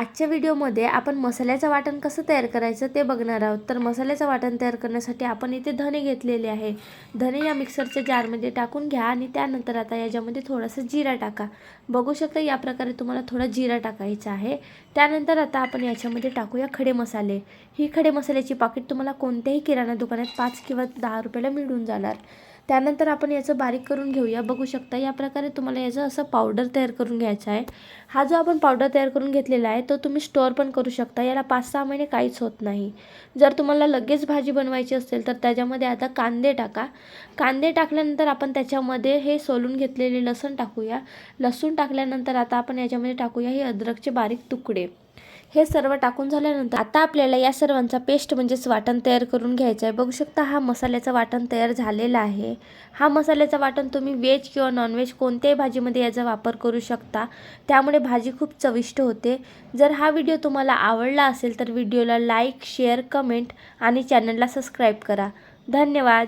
आजच्या व्हिडिओमध्ये आपण मसाल्याचं वाटण कसं तयार करायचं ते बघणार आहोत. तर मसाल्याचं वाटण तयार करण्यासाठी आपण इथे धने घेतलेले आहे. धने या मिक्सरच्या जारमध्ये टाकून घ्या आणि त्यानंतर आता याच्यामध्ये थोडासा जिरा टाका. बघू शकता या प्रकारे तुम्हाला थोडा जिरा टाकायचा आहे. त्यानंतर आता आपण याच्यामध्ये टाकूया खडे मसाले. ही खडे मसाल्याची पाकिट तुम्हाला कोणत्याही किराणा दुकानात पाच किंवा दहा रुपयाला मिळून जाणार. त्यानंतर आपण याचं बारीक करून घेऊया. बघू शकता या प्रकारे तुम्हाला याचं असं पावडर तयार करून घ्यायचा आहे. हा जो आपण पावडर तयार करून घेतलेला आहे तो तुम्ही स्टोअर पण करू शकता. याला पाच सहा महिने काहीच होत नाही. जर तुम्हाला लगेच भाजी बनवायची असेल तर त्याच्यामध्ये आता कांदे टाका. कांदे टाकल्यानंतर आपण त्याच्यामध्ये हे सोलून घेतलेले लसूण टाकूया. लसूण टाकल्यानंतर आता आपण याच्यामध्ये टाकूया हे अद्रकचे बारीक तुकडे. हे सर्व टाकून झाल्यानंतर आता आपल्याला या सर्वांचा पेस्ट म्हणजेच वाटण तयार करून घ्यायचं आहे. बघू शकता हा मसाल्याचं वाटण तयार झालेला आहे. हा मसाल्याचं वाटण तुम्ही व्हेज किंवा नॉनव्हेज कोणत्याही भाजीमध्ये याचा वापर करू शकता. त्यामुळे भाजी खूप चविष्ट होते. जर हा व्हिडिओ तुम्हाला आवडला असेल तर व्हिडिओला लाईक शेअर कमेंट आणि चॅनलला सबस्क्राईब करा. धन्यवाद.